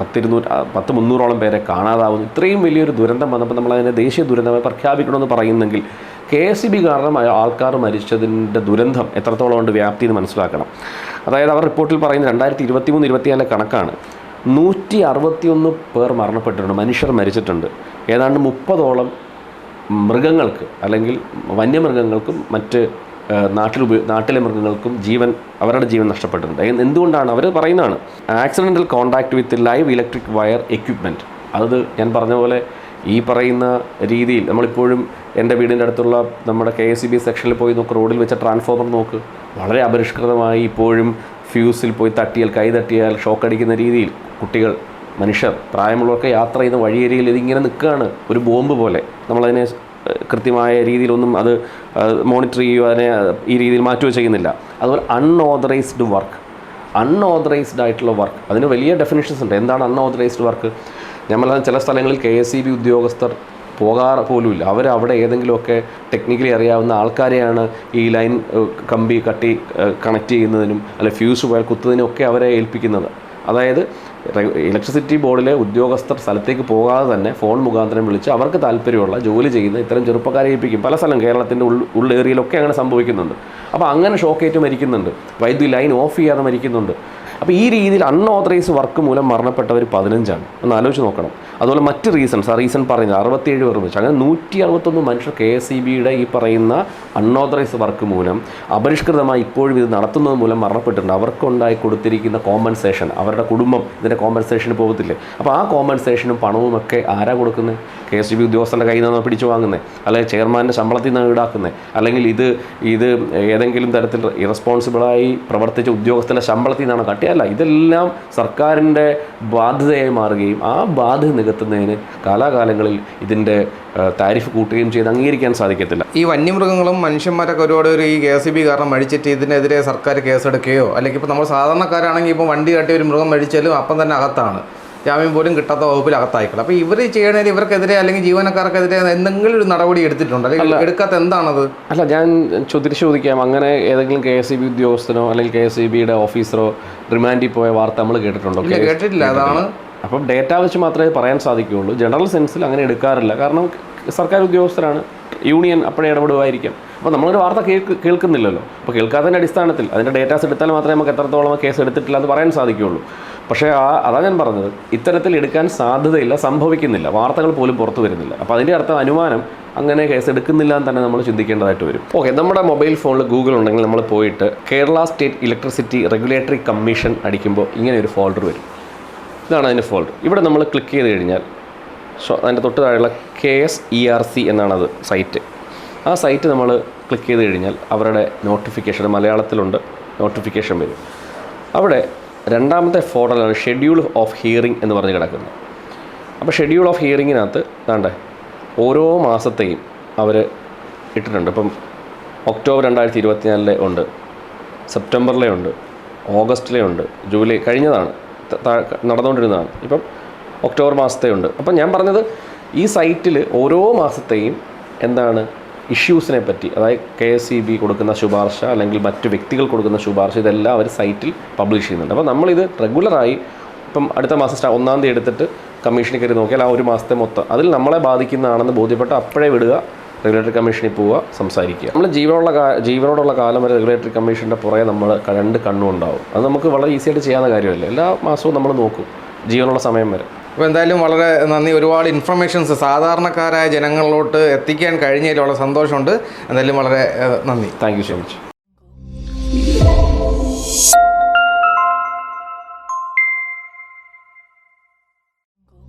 പത്തിരുന്നൂറ് പത്ത് മുന്നൂറോളം പേരെ കാണാതാവുന്നു. ഇത്രയും വലിയൊരു ദുരന്തം വന്നപ്പോൾ നമ്മൾ അതിനെ ദേശീയ ദുരന്തമായി പ്രഖ്യാപിക്കണമെന്ന് പറയുന്നെങ്കിൽ കെ എസ് ഇ ബി കാരണം ആൾക്കാർ മരിച്ചതിന്റെ ദുരന്തം എത്രത്തോളം ഉണ്ട് വ്യാപ്തി എന്ന് മനസ്സിലാക്കണം. അതായത് അവർ റിപ്പോർട്ടിൽ പറയുന്ന രണ്ടായിരത്തി ഇരുപത്തി മൂന്ന് ഇരുപത്തിനാലിലെ കണക്കാണ്. നൂറ്റി അറുപത്തിയൊന്ന് പേർ മരണപ്പെട്ടിട്ടുണ്ട് മനുഷ്യർ മരിച്ചിട്ടുണ്ട്. ഏതാണ്ട് മുപ്പതോളം മൃഗങ്ങൾക്ക് അല്ലെങ്കിൽ വന്യമൃഗങ്ങൾക്കും മറ്റ് നാട്ടിൽ നാട്ടിലെ മൃഗങ്ങൾക്കും ജീവൻ അവരുടെ ജീവൻ നഷ്ടപ്പെട്ടിട്ടുണ്ട്. എന്ത് എന്തുകൊണ്ടാണ്? അവർ പറയുന്നതാണ് accidental contact with live electric wire equipment അത് ഞാൻ പറഞ്ഞ പോലെ ഈ പറയുന്ന രീതിയിൽ നമ്മളിപ്പോഴും എന്റെ വീടിന്റെ അടുത്തുള്ള നമ്മുടെ കെ എസ് ബി സെക്ഷനിൽ പോയി നോക്ക് റോഡിൽ വെച്ച ട്രാൻസ്ഫോമർ നോക്ക്. വളരെ അപരിഷ്കൃതമായി ഇപ്പോഴും ഫ്യൂസിൽ പോയി തട്ടിയാൽ കൈ തട്ടിയാൽ ഷോക്ക് അടിക്കുന്ന രീതിയിൽ കുട്ടികൾ മനുഷ്യർ പ്രായമുള്ളവർക്ക് യാത്ര ചെയ്യുന്ന വഴിയരികിൽ ഇതിങ്ങനെ നിൽക്കുകയാണ്. ഒരു ബോംബ് പോലെ. നമ്മളതിനെ കൃത്യമായ രീതിയിലൊന്നും അത് മോണിറ്റർ ചെയ്യുകയോ അതിനെ ഈ രീതിയിൽ മാറ്റുകയോ ചെയ്യുന്നില്ല. അതുപോലെ അൺഓതറൈസ്ഡ് വർക്ക്. അൺഓതറൈസ്ഡ് ആയിട്ടുള്ള വർക്ക്. അതിന് വലിയ ഡെഫിനിഷൻസ് ഉണ്ട്. എന്താണ് അൺഓതറൈസ്ഡ് വർക്ക്? നമ്മൾ ചില സ്ഥലങ്ങളിൽ കെ എസ് ഇ ബി ഉദ്യോഗസ്ഥർ പോകാറ് പോലുമില്ല. അവർ അവിടെ ഏതെങ്കിലുമൊക്കെ ടെക്നിക്കലി അറിയാവുന്ന ആൾക്കാരെയാണ് ഈ ലൈൻ കമ്പി കട്ടി കണക്ട് ചെയ്യുന്നതിനും അല്ലെ ഫ്യൂസ് പോയാൽ കുത്തുന്നതിനും ഒക്കെ അവരെ ഏൽപ്പിക്കുന്നത്. അതായത് ഇലക്ട്രിസിറ്റി ബോർഡിലെ ഉദ്യോഗസ്ഥർ സ്ഥലത്തേക്ക് പോകാതെ തന്നെ ഫോൺ മുഖാന്തരം വിളിച്ച് അവർക്ക് താല്പര്യമുള്ള ജോലി ചെയ്യുന്ന ഇത്തരം ചെറുപ്പക്കാരെ ഏൽപ്പിക്കും. പല സ്ഥലം കേരളത്തിന്റെ ഉൾ ഉള്ളേറിയയിലൊക്കെ അങ്ങനെ സംഭവിക്കുന്നുണ്ട്. അപ്പോൾ അങ്ങനെ ഷോക്കേറ്റ് മരിക്കുന്നുണ്ട്. വൈദ്യുതി ലൈൻ ഓഫ് ചെയ്യാതെ മരിക്കുന്നുണ്ട്. അപ്പോൾ ഈ രീതിയിൽ അൺഓതറൈസ് വർക്ക് മൂലം മരണപ്പെട്ടവർ പതിനഞ്ചാണ്. ഒന്ന് ആലോചിച്ച് നോക്കണം. അതുപോലെ മറ്റ് റീസൺസ് ആ റീസൺ പറയുന്നത് അറുപത്തിയേഴ് പേർ വെച്ച് അങ്ങനെ നൂറ്റി അറുപത്തൊന്ന് മനുഷ്യർ കെ എസ് ഇ ബിയുടെ ഈ പറയുന്ന അൺഓതറൈസ് വർക്ക് മൂലം അപരിഷ്കൃതമായി ഇപ്പോഴും ഇത് നടത്തുന്നത് മൂലം മരണപ്പെട്ടിട്ടുണ്ട്. അവർക്കുണ്ടായി കൊടുത്തിരിക്കുന്ന കോമ്പൻസേഷൻ അവരുടെ കുടുംബം ഇതിന്റെ കോമ്പൻസേഷന് പോകത്തില്ലേ? അപ്പോൾ ആ കോമ്പൻസേഷനും പണവും ഒക്കെ ആരാ കൊടുക്കുന്നത് കെ എസ് ബി ഉദ്യോഗസ്ഥന്റെ കയ്യിൽ നിന്നാണ് പിടിച്ചു വാങ്ങുന്നത് അല്ലെങ്കിൽ ചെയർമാന്റെ ശമ്പളത്തിൽ നിന്നാണ് ഈടാക്കുന്നത് അല്ലെങ്കിൽ ഇത് ഇത് ഏതെങ്കിലും തരത്തിൽ ഇറസ്പോൺസിബിളായി പ്രവർത്തിച്ച ഉദ്യോഗസ്ഥന്റെ ശമ്പളത്തിൽ നിന്നാണ്? കട്ടിയല്ല ഇതെല്ലാം സർക്കാരിന്റെ ബാധ്യതയായി മാറുകയും ആ ബാധ്യത നികത്തുന്നതിന് കാലാകാലങ്ങളിൽ ഇതിന്റെ താരിഫ് കൂട്ടുകയും ചെയ്ത് അംഗീകരിക്കാൻ സാധിക്കത്തില്ല. ഈ വന്യമൃഗങ്ങളും മനുഷ്യന്മാരൊക്കെ ഒരുപാട് ഒരു ഈ കെ എസ് ബി കാരണം മഴിച്ചിട്ട് ഇതിനെതിരെ സർക്കാർ കേസെടുക്കുകയോ അല്ലെങ്കിൽ ഇപ്പോൾ നമ്മൾ സാധാരണക്കാരാണെങ്കിൽ ഇപ്പോൾ വണ്ടി കാട്ടി ഒരു മൃഗം മഴിച്ചാലും അപ്പം തന്നെ അകത്താണ്. ജാമ്യം പോലും കിട്ടാത്ത വകുപ്പിൽ അകത്തായിക്കണം അപ്പോൾ ഇവർ ചെയ്യണതിൽ ഇവർക്കെതിരെ അല്ലെങ്കിൽ ജീവനക്കാർക്കെതിരെ എന്തെങ്കിലും ഒരു നടപടി എടുത്തിട്ടുണ്ട്? അല്ലെങ്കിൽ എടുക്കാത്ത എന്താണത്? അല്ല ഞാൻ ചോദിച്ചു ചോദിക്കാം. അങ്ങനെ ഏതെങ്കിലും കെ എസ് ഇ ബി ഉദ്യോഗസ്ഥനോ അല്ലെങ്കിൽ കെ എസ് ഇ ബിയുടെ ഓഫീസറോ റിമാൻഡിൽ പോയ വാർത്ത നമ്മൾ കേട്ടിട്ടുണ്ടോ? കേട്ടിട്ടില്ല. അതാണ്. അപ്പം ഡേറ്റ വെച്ച് മാത്രമേ പറയാൻ സാധിക്കുകയുള്ളൂ. ജനറൽ സെൻസിൽ അങ്ങനെ എടുക്കാറില്ല. കാരണം സർക്കാർ ഉദ്യോഗസ്ഥരാണ്. യൂണിയൻ അപ്പോഴേ ഇടപെടുമായിരിക്കും. അപ്പോൾ നമ്മളൊരു വാർത്ത കേൾക്ക് കേൾക്കുന്നില്ലല്ലോ. അപ്പോൾ കേൾക്കാത്തതിന്റെ അടിസ്ഥാനത്തിൽ അതിന്റെ ഡേറ്റാസ് എടുത്താൽ മാത്രമേ നമുക്ക് എത്രത്തോളം കേസ് എടുത്തിട്ടില്ല എന്ന് പറയാൻ സാധിക്കുകയുള്ളൂ. പക്ഷേ ആ അതാ ഞാൻ പറഞ്ഞത് ഇത്തരത്തിൽ എടുക്കാൻ സാധ്യതയില്ല സംഭവിക്കുന്നില്ല. വാർത്തകൾ പോലും പുറത്തു വരുന്നില്ല. അപ്പോൾ അതിന്റെ അർത്ഥം അനുമാനം അങ്ങനെ കേസ് എടുക്കുന്നില്ല എന്ന് തന്നെ നമ്മൾ ചിന്തിക്കേണ്ടതായിട്ട് വരും. ഓക്കെ നമ്മുടെ മൊബൈൽ ഫോണിൽ ഗൂഗിൾ ഉണ്ടെങ്കിൽ നമ്മൾ പോയിട്ട് Kerala state electricity regulatory commission അടിക്കുമ്പോൾ ഇങ്ങനെ ഒരു ഫോൾഡർ വരും. ഇതാണ് അതിന്റെ ഫോൾഡർ. ഇവിടെ നമ്മൾ ക്ലിക്ക് ചെയ്ത് കഴിഞ്ഞാൽ സോ അതിന്റെ തൊട്ട് താഴെയുള്ള K S E R C എന്നാണത് site. ആ സൈറ്റ് നമ്മൾ ക്ലിക്ക് ചെയ്ത് കഴിഞ്ഞാൽ അവരുടെ നോട്ടിഫിക്കേഷൻ മലയാളത്തിലുണ്ട് നോട്ടിഫിക്കേഷൻ വരും. അവിടെ രണ്ടാമത്തെ ഫോട്ടോയിലാണ് ഷെഡ്യൂൾ ഓഫ് ഹിയറിംഗ് എന്ന് പറഞ്ഞ് കിടക്കുന്നത്. അപ്പോൾ ഷെഡ്യൂൾ ഓഫ് ഹിയറിങ്ങിനകത്ത് വേണ്ടേ ഓരോ മാസത്തെയും അവർ ഇട്ടിട്ടുണ്ട്. ഇപ്പം ഒക്ടോബർ രണ്ടായിരത്തി ഇരുപത്തിനാലിലെ ഉണ്ട് സെപ്റ്റംബറിലെ ഉണ്ട് ഓഗസ്റ്റിലെ ഉണ്ട് ജൂലൈ കഴിഞ്ഞതാണ് നടന്നുകൊണ്ടിരുന്നതാണ്. ഇപ്പം ഒക്ടോബർ മാസത്തെ ഉണ്ട്. അപ്പം ഞാൻ പറഞ്ഞത് ഈ സൈറ്റിൽ ഓരോ മാസത്തെയും എന്താണ് ഇഷ്യൂസിനെ പറ്റി അതായത് കെ എസ് ഇ ബി കൊടുക്കുന്ന ശുപാർശ അല്ലെങ്കിൽ മറ്റ് വ്യക്തികൾ കൊടുക്കുന്ന ശുപാർശ ഇതെല്ലാം അവർ സൈറ്റിൽ പബ്ലിഷ് ചെയ്യുന്നുണ്ട്. അപ്പോൾ നമ്മളിത് റെഗുലറായി ഇപ്പം അടുത്ത മാസം സ്റ്റാ ഒന്നാം തീയതി എടുത്തിട്ട് കമ്മീഷനിൽ കയറി നോക്കിയാൽ ആ ഒരു മാസത്തെ മൊത്തം അതിൽ നമ്മളെ ബാധിക്കുന്നതാണെന്ന് ബോധ്യപ്പെട്ട് അപ്പോഴേ വിടുക റെഗുലേറ്ററി കമ്മീഷനിൽ പോവുക സംസാരിക്കുക. നമ്മൾ ജീവനുള്ള ജീവനോടുള്ള കാലം വരെ റെഗുലേറ്ററി കമ്മീഷന്റെ പുറകെ നമ്മൾ രണ്ട് കണ്ണും ഉണ്ടാവും. അത് നമുക്ക് വളരെ ഈസിയായിട്ട് ചെയ്യാവുന്ന കാര്യമല്ല? എല്ലാ മാസവും നമ്മൾ നോക്കും ജീവനുള്ള സമയം വരെ. അപ്പോൾ എന്തായാലും വളരെ നന്ദി. ഒരുപാട് ഇൻഫർമേഷൻസ് സാധാരണക്കാരായ ജനങ്ങളിലോട്ട് എത്തിക്കാൻ കഴിഞ്ഞതിൽ വളരെ സന്തോഷമുണ്ട്. എന്തായാലും വളരെ നന്ദി. Thank you so much